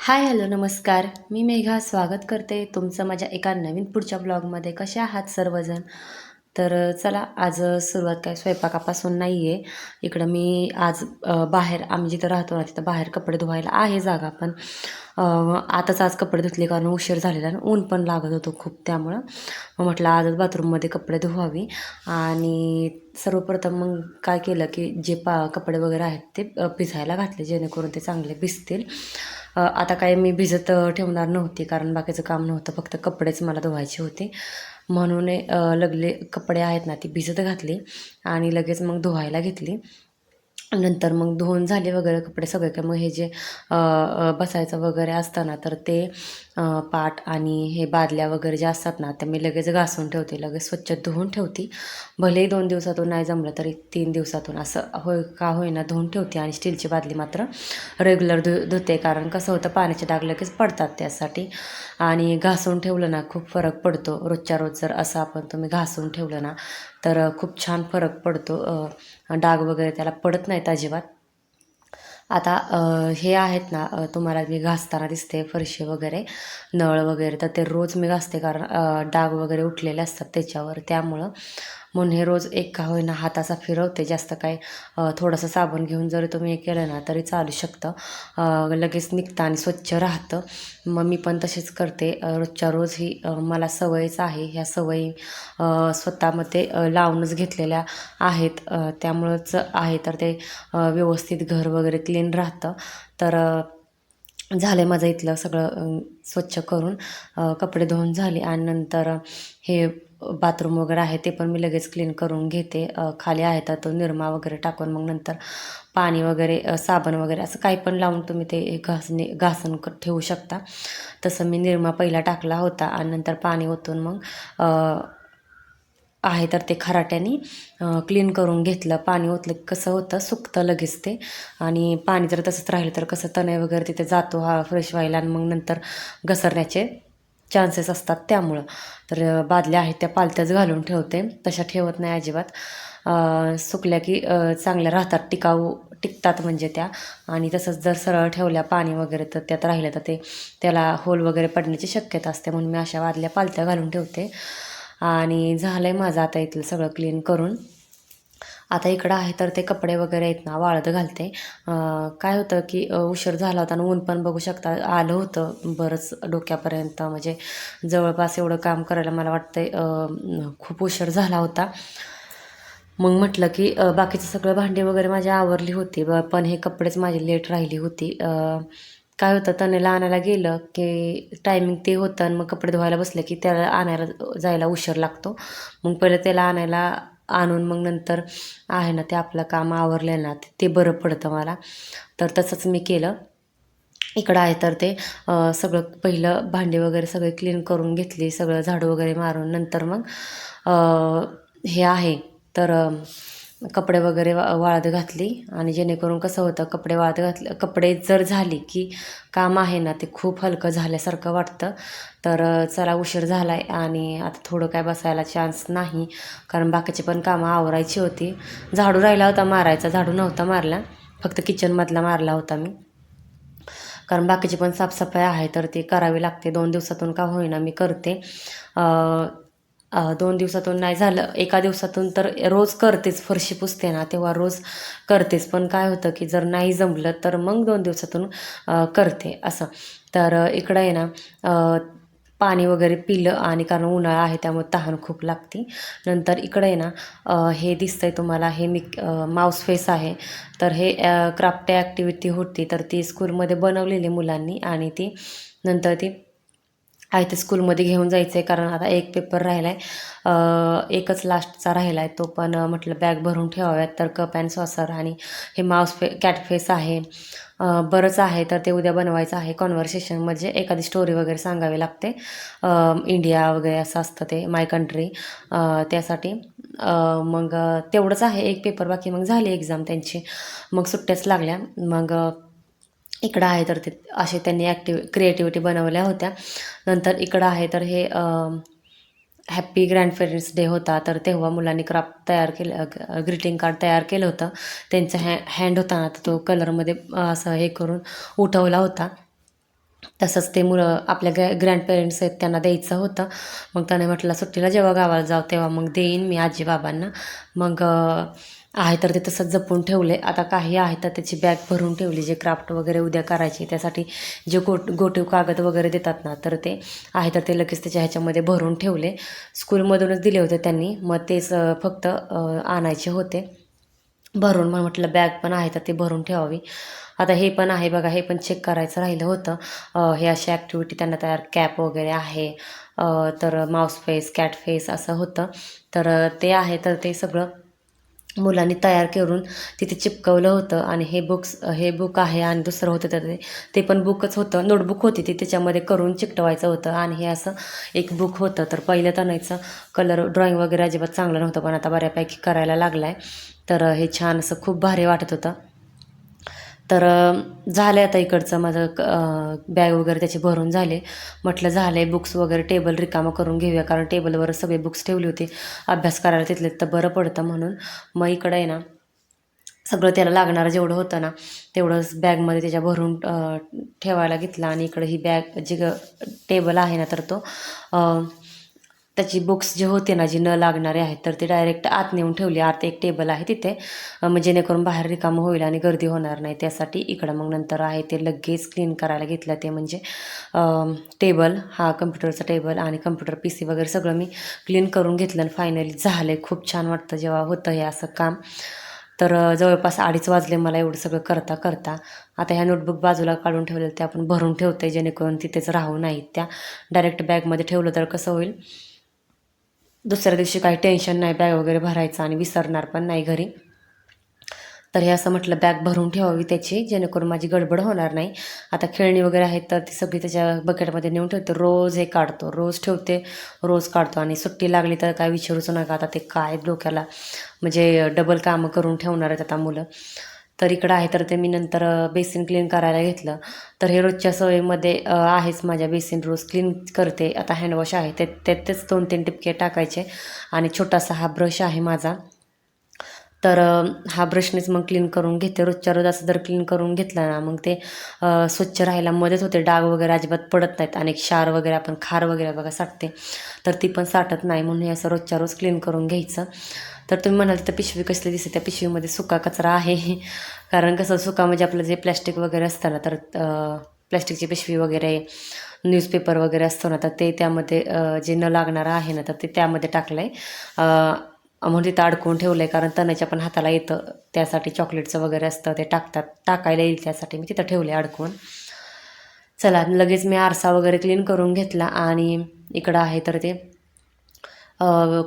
Hi hello नमस्कार. मी मेघा. स्वागत करते तुमचं माझ्या एका नवीन पुढच्या ब्लॉगमध्ये. कसे आहात सर्वजण? तर चला आज सुरुवात काय स्वयंपाकापासून नाही आहे इकडं मी आज बाहेर आम्ही जिथं राहतो ना तिथं बाहेर कपडे धुवायला आहे जागा पण आताच आज कपडे धुतले कारण उशीर झालेला आणि ऊन पण लागत होतं खूप त्यामुळं. मग म्हटलं आजच बाथरूममध्ये कपडे धुवावी आणि सर्वप्रथम मग काय केलं की जे पा कपडे वगैरे आहेत ते भिजायला घातले जेणेकरून ते चांगले भिजतील. आता काय मी भिजत ठेवणार नव्हती कारण बाकीचं काम नव्हतं फक्त कपडेच मला धुवायचे होते. म्हणून लगले कपडे आहेत ना ती भिजत घातली आणि लगेच मग धुवायला घेतली. नंतर मग धुवून झाले वगैरे कपडे सगळे. काय मग हे जे बसायचं वगैरे असतं ना तर ते पाट आणि हे बादल्या वगैरे जे असतात ना ते मी लगेच घासून ठेवते. लगेच स्वच्छ धुवून ठेवते. भलेही दोन दिवसातून नाही जमलं तरी तीन दिवसातून असं होय का होईना धुवून ठेवते आणि स्टीलची बादली मात्र रेग्युलर धु धुते. कारण कसं होतं पाण्याचे डाग लगेच पडतात त्यासाठी. आणि घासून ठेवलं ना खूप फरक पडतो. रोजच्या रोज जर असं आपण तुम्ही घासून ठेवलं ना तर खूप छान फरक पडतो. डाग वगैरे त्याला पडत नाही नाहीत अजिबात. आता हे आहेत ना तुम्हाला मी घासताना दिसते फरशी वगैरे नळ वगैरे तर ते रोज मी घासते कारण डाग वगैरे उठलेले असतात त्याच्यावर. त्यामुळं म्हणून हे रोज एक का होईना हाताचा फिरवते. जास्त काय थोडंसं साबण घेऊन जरी तुम्ही हे केलं ना तरी चालू शकतं. लगेच निघतं आणि स्वच्छ राहतं. मग मी पण तसेच करते. रोजच्या रोज ही मला सवयच आहे. ह्या सवयी स्वतःमध्ये लावूनच घेतलेल्या आहेत. त्यामुळंच आहे तर ते व्यवस्थित घर वगैरे क्लीन राहतं. तर झालं आहे माझं इथलं सगळं स्वच्छ करून. कपडे धुवून झाले आणि नंतर हे बाथरूम वगैरे आहे ते पण मी लगेच क्लीन करून घेते. खाली आहे तर तो निरमा वगैरे टाकून मग नंतर पाणी वगैरे साबण वगैरे असं काही पण लावून तुम्ही ते घासणे घासून ठेवू शकता. तसं मी निरमा पहिला टाकला होता आणि नंतर पाणी ओतून मग आहे तर ते खराट्याने क्लीन करून घेतलं. पाणी ओतलं की कसं होतं सुकतं लगेच ते. आणि पाणी जर तसंच राहिलं तर कसं तणे वगैरे तिथे जातो हा फ्रेश व्हायला आणि मग नंतर घसरण्याचे चान्सेस असतात त्यामुळं. तर बादल्या आहेत त्या पालत्याच घालून ठेवते. तशा ठेवत नाही अजिबात. सुकल्या की चांगल्या राहतात. टिकाऊ टिकतात म्हणजे त्या. आणि तसंच जर सरळ ठेवल्या पाणी वगैरे तर त्यात राहिलं तर ते त्याला होल वगैरे पडण्याची शक्यता असते म्हणून मी अशा बादल्या पालत्या घालून ठेवते. आणि झालं आहे माझं आता इथलं सगळं क्लीन करून. आता इकडं आहे तर ते कपडे वगैरे आहेत ना वाळत घालते. काय होतं की उशीर झाला होता आणि ऊन पण बघू शकता आलं होतं बरंच डोक्यापर्यंत. म्हणजे जवळपास एवढं काम करायला मला वाटतंय खूप उशीर झाला होता. मग म्हटलं की बाकीचं सगळं भांडी वगैरे माझी आवरली होती ब- पण हे कपडेच माझी लेट राहिली होती. काय होतं तनेला आणायला गेलं की टायमिंग ते होतं आणि मग कपडे धुवायला बसले की त्याला आणायला जायला उशीर लागतो. मग पहिलं त्याला आणायला आणून मग नंतर आहे ना ते आपलं काम आवरलं ना ते- बरं पडतं मला. तर तसंच मी केलं. इकडं आहे तर ते सगळं पहिलं भांडी वगैरे सगळे क्लीन करून घेतली सगळं झाडू वगैरे मारून नंतर मग हे आहे. तर कपडे वगैरे वा वाळत घातली. आणि जेणेकरून कसं होतं कपडे वाळत घातले कपडे जर झाली की काम आहे ना ते खूप हलकं झाल्यासारखं वाटतं. तर चला उशीर झाला आहे आणि आता थोडं काय बसायला चान्स नाही. कारण बाकीची पण कामं आवरायची होती. झाडू राहिला होता मारायचा झाडू नव्हता मारला. फक्त किचनमधला मारला होता मी. कारण बाकीची पण साफसफाई आहे तर ती करावी लागते. दोन दिवसातून का होईना मी करते. दोन दिवसातून नाही झालं. एका दिवसातून तर रोज करतेच. फरशी पुसते ना तेव्हा रोज करतेच. पण काय होतं की जर नाही जमलं तर मग दोन दिवसातून करते असं. तर इकडं आहे ना पाणी वगैरे पिलं आणि कारण उन्हाळा आहे त्यामुळे तहान खूप लागते. नंतर इकडे आहे ना हे दिसतं आहे तुम्हाला हे मी माऊस फेस आहे. तर हे क्राफ्ट ॲक्टिव्हिटी होती. तर ती स्कूलमध्ये बनवलेली मुलांनी आणि ती नंतर ती आहे ते स्कूलमध्ये घेऊन जायचं आहे कारण आता एक पेपर राहिला आहे एकच लास्टचा राहिला आहे तो पण म्हटलं बॅग भरून ठेवाव्यात तर कप अँड सॉसर आणि हे माऊस फे कॅटफेस आहे. बरंच आहे तर ते उद्या बनवायचं आहे. कॉन्व्हर्सेशन म्हणजे एखादी स्टोरी वगैरे सांगावी लागते. इंडिया वगैरे असं असतं ते माय कंट्री त्यासाठी मग तेवढंच आहे एक पेपर बाकी. मग झाली एक्झाम त्यांची. मग सुट्ट्याच लागल्या. मग इकडं आहे तर ते असे त्यांनी ॲक्टिव क्रिएटिव्हिटी बनवल्या होत्या. नंतर इकडं आहे तर हे हॅप्पी ग्रँड पेरेंट्स डे होता. तर तेव्हा मुलांनी क्राफ्ट तयार केलं ग्रीटिंग कार्ड तयार केलं होतं. त्यांचा हॅ हँड होता ना तर तो कलरमध्ये असं हे करून उठवला होता. तसंच ते मुलं आपल्या ग्रॅ ग्रँडपेरेंट्स आहेत त्यांना द्यायचं होतं. मग त्याने म्हटलं सुट्टीला जेव्हा गावाला जाऊ तेव्हा मग देईन मी आजी बाबांना. मग आहे तर ते तसंच जपून ठेवले. आता काही आहे तर त्याची बॅग भरून ठेवली जे क्राफ्ट वगैरे उद्या करायची त्यासाठी जे गोट गोटीव कागद वगैरे देतात ना तर ते आहे तर ते लगेच त्याच्या ह्याच्यामध्ये भरून ठेवले. स्कूलमधूनच दिले होते त्यांनी मग तेच फक्त आणायचे होते. भरून मग म्हटलं बॅग पण आहे तर ते भरून ठेवावी. आता हे पण आहे बघा हे पण चेक करायचं राहिलं होतं. हे अशा ॲक्टिव्हिटी त्यांना तयार कॅप वगैरे आहे. तर माऊस फेस कॅट फेस असं होतं. तर ते आहे तर ते सगळं मुलांनी तयार करून तिथे चिपकवलं होतं आणि हे बुक्स हे बुक आहे आणि दुसरं होतं तर ते ते पण बुकच होतं. नोटबुक होती ती त्याच्यामध्ये करून चिकटवायचं होतं आणि हे असं एक बुक होतं. तर पहिलं तणायचं कलर ड्रॉइंग वगैरे अजिबात चांगलं नव्हतं पण आता बऱ्यापैकी करायला लागला आहे तर हे छान असं खूप भारी वाटत होतं. तर झालं आता इकडचं माझं बॅग वगैरे त्याचे भरून झाले. म्हटलं झाले बुक्स वगैरे टेबल रिकामं करून घेऊया कारण टेबलवर सगळे बुक्स ठेवले होते. अभ्यास करायला तिथले तर बरं पडतं म्हणून. मग इकडं आहे ना सगळं त्याला लागणारं जेवढं होतं ना तेवढंच बॅगमध्ये त्याच्या भरून ठेवायला घेतलं. आणि इकडं ही बॅग जी टेबल आहे ना तर तो त्याची बुक्स जे होते ना जी न लागणारे आहेत तर ते डायरेक्ट आत नेऊन ठेवली. आत एक टेबल आहे तिथे. मग जेणेकरून बाहेर रिकामं होईल आणि गर्दी होणार नाही. त्यासाठी इकडं मग नंतर आहे ते लगेच क्लीन करायला घेतलं ते म्हणजे टेबल हा कम्प्युटरचा टेबल आणि कम्प्युटर पी सी वगैरे सगळं मी क्लीन करून घेतलं आणि फायनली झालं आहे खूप छान वाटतं जेव्हा होतं हे असं काम. तर जवळपास अडीच वाजले मला एवढं सगळं करता करता. आता ह्या नोटबुक बाजूला काढून ठेवलेलं ते आपण भरून ठेवते जेणेकरून तिथेच राहू नाहीत त्या. डायरेक्ट बॅगमध्ये ठेवलं तर कसं होईल? दुसऱ्या दिवशी काही टेन्शन नाही बॅग वगैरे भरायचं आणि विसरणार पण नाही घरी. तर हे असं म्हटलं बॅग भरून ठेवावी त्याची जेणेकरून माझी गडबड होणार नाही. आता खेळणी वगैरे आहेत तर ती सगळी त्याच्या बकेटमध्ये नेऊन ठेवते. रोज हे काढतो रोज ठेवते रोज काढतो. आणि सुट्टी लागली तर काय विचारूच नका आता ते काय डोक्याला म्हणजे डबल कामं करून ठेवणार आहेत आता मुलं. तर इकडं आहे तर ते मी नंतर बेसिन क्लीन करायला घेतलं. तर हे रोजच्या सवयीमध्ये आहेच माझ्या बेसिन रोज क्लीन करते. आता हँडवॉश आहे ते त्यातच दोन तीन टिपके टाकायचे. आणि छोटासा हा ब्रश आहे माझा. तर हा ब्रशनेच मग क्लीन करून घेते. रोजच्या रोज असं जर क्लीन करून घेतलं ना मग ते स्वच्छ राहायला मदत होते. डाग वगैरे अजिबात पडत नाहीत. आणि क्षार वगैरे आपण खार वगैरे बघा साठते. तर ती पण साठत नाही म्हणून हे असं रोजच्या रोज क्लीन करून घ्यायचं. तर तुम्ही म्हणाल तर पिशवी कसली दिसते? त्या पिशवीमध्ये सुका कचरा आहे. कारण कसं सुका म्हणजे आपलं जे प्लॅस्टिक वगैरे असतं ना तर प्लॅस्टिकची पिशवी वगैरे न्यूजपेपर वगैरे असतो ना तर ते त्यामध्ये जे न लागणारं आहे ना तर ते त्यामध्ये टाकलं आहे म्हणून तिथं अडकवून ठेवलं आहे कारण तणाच्या पण हाताला येतं. त्यासाठी चॉकलेटचं वगैरे असतं ते टाकतात. टाकायला येईल त्यासाठी. मी तिथं ठेवलं आहे अडकवून. चला लगेच मी आरसा वगैरे क्लीन करून घेतला आणि इकडं आहे तर ते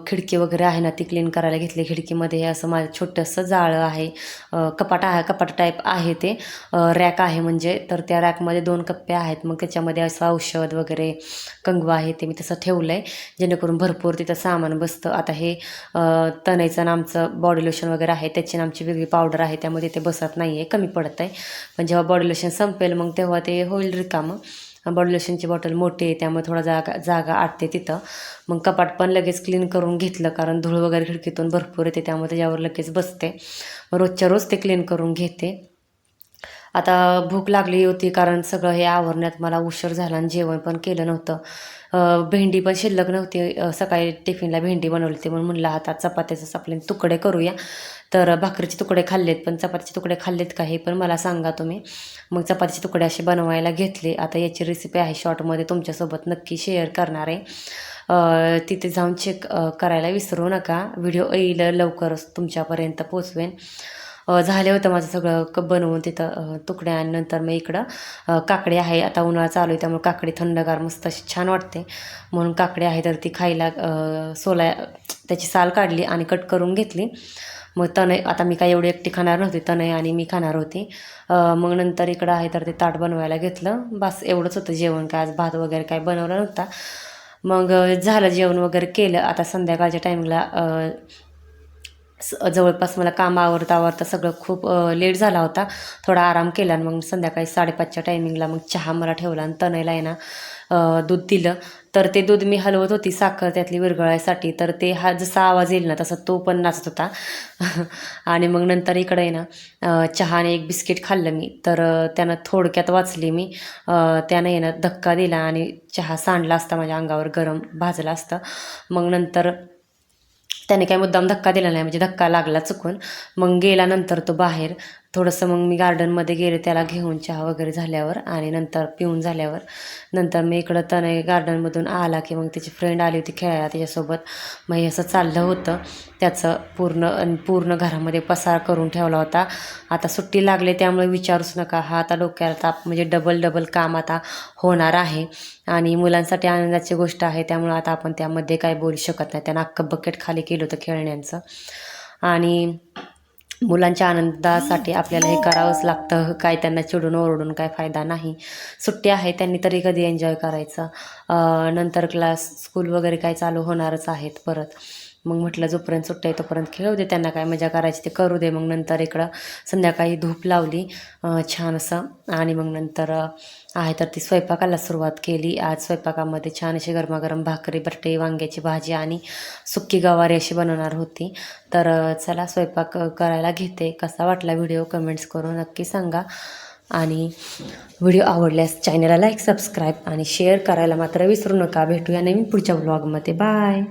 खिडकी वगैरे आहे ना ती क्लीन करायला घेतली. खिडकीमध्ये हे असं माझं छोटंसं जाळं आहे. कपाट आहे कपाट टाईप आहे ते. रॅक आहे म्हणजे. तर त्या रॅकमध्ये दोन कप्पे आहेत. मग त्याच्यामध्ये असं औषध वगैरे कंगवा आहे ते मी तसं ठेवलं आहे जेणेकरून भरपूर तिथं सामान बसतं. आता हे अ, आमचं बॉडी लोशन वगैरे आहे. त्याची आमची वेगळी पावडर आहे. त्यामध्ये ते बसत नाही आहे कमी पडत आहे पण जेव्हा बॉडी लोशन संपेल मग तेव्हा ते होईल रिकामं. बॉडी लोशनची बॉटल मोठी आहे त्यामुळे थोडा जागा जागा आटते तिथं. मग कपाट पण लगेच क्लीन करून घेतलं कारण धूळ वगैरे खिडकीतून भरपूर येते त्यामुळे त्याच्यावर लगेच बसते. रोजच्या रोज ते क्लीन करून घेते. आता भूक लागली होती कारण सगळं हे आवरण्यात मला उशीर झाला आणि जेवण पण केलं नव्हतं. भेंडी पण शिल्लक नव्हती. सकाळी टिफिनला भेंडी बनवली होती म्हणून म्हणलं आता चपात्याचं आपले तुकडे करूया. तर भाकरीचे तुकडे खाल्लेत पण चपातीचे तुकडे खाल्लेत का हे पण मला सांगा तुम्ही. मग चपातीचे तुकडे असे बनवायला घेतले. आता याची रेसिपी आहे शॉर्टमध्ये तुमच्यासोबत नक्की शेअर करणार आहे. तिथे जाऊन चेक करायला विसरू नका. व्हिडिओ येईल लवकरच तुमच्यापर्यंत पोचवेन. झाले होतं माझं सगळं क बनवून तिथं तुकड्या आणि नंतर मग इकडं काकडी आहे. आता उन्हाळा चालू आहे त्यामुळे काकडी थंडगार मस्त अशी छान वाटते. म्हणून काकडी आहे तर ती खायला सोला त्याची साल काढली आणि कट करून घेतली. मग तनय आता मी काय एवढी एकटी खाणार नव्हती तनय आणि मी खाणार होती. मग नंतर इकडं आहे तर ते ताट बनवायला घेतलं. बस एवढंच होतं जेवण काय आज भात वगैरे काय बनवला नव्हता. मग झालं जेवण वगैरे केलं. आता संध्याकाळच्या टायमिंगला जवळपास मला काम आवरता आवरता सगळं खूप लेट झाला होता. थोडा आराम केला आणि मग संध्याकाळी साडेपाचच्या टायमिंगला मग चहा मला ठेवला आणि तनयला आहे ना दूध दिलं. तर ते दूध मी हलवत होती साखर त्यातली विरघळायसाठी. तर ते हा जसा आवाज येईल ना तसा तो पण नाचत होता. आणि मग नंतर इकडे आहे ना चहाने एक बिस्किट खाल्लं मी. तर त्यानं थोडक्यात वाचली मी. त्यानं आहे ना धक्का दिला आणि चहा सांडला असता माझ्या अंगावर गरम भाजला असतं. मग नंतर त्याने काय मुद्दाम धक्का दिला नाही म्हणजे धक्का लागला चुकून. मग गेल्यानंतर तो बाहेर थोडंसं मग मी गार्डनमध्ये गेले त्याला घेऊन चहा वगैरे झाल्यावर आणि नंतर पिऊन झाल्यावर नंतर मी इकडं तने गार्डनमधून आला की मग त्याची फ्रेंड आली होती खेळायला त्याच्यासोबत. मग हे असं चाललं होतं. त्याचं पूर्ण पूर्ण घरामध्ये पसार करून ठेवला होता. आता सुट्टी लागली त्यामुळे विचारूच नका. हा आता डोक्याला ताप म्हणजे डबल डबल काम आता होणार आहे. आणि मुलांसाठी आनंदाची गोष्ट आहे. त्यामुळे आता आपण त्यामध्ये काय बोलू शकत नाही. त्यांना अख्खं बकेट खाली केलं होतं खेळण्यांचं. आणि मुलांच्या आनंदासाठी आपल्याला हे करावंच लागतं. काय त्यांना चिडून ओरडून काय फायदा नाही. सुट्टी आहे त्यांनी तरी कधी एन्जॉय करायचं. नंतर क्लास स्कूल वगैरे काय चालू होणारच आहेत परत. मग म्हटलं जोपर्यंत सुट्टी आहे तोपर्यंत खेळू दे त्यांना काय मजा करायची ते करू दे. मग नंतर इकडं संध्याकाळी धूप लावली छान असं. आणि मग नंतर आहे तर ती स्वयंपाकाला सुरुवात केली. आज स्वयंपाकामध्ये छान अशी गरमागरम भाकरी बटाटे वांग्याची भाजी आणि सुक्की गवारी अशी बनवणार होती. तर चला स्वयंपाक करायला घेते. कसा वाटला व्हिडिओ कमेंट्स करून नक्की सांगा. आणि व्हिडिओ आवडल्यास चॅनलला लाईक सबस्क्राईब आणि शेअर करायला मात्र विसरू नका. भेटूया नवीन पुढच्या ब्लॉगमध्ये. बाय!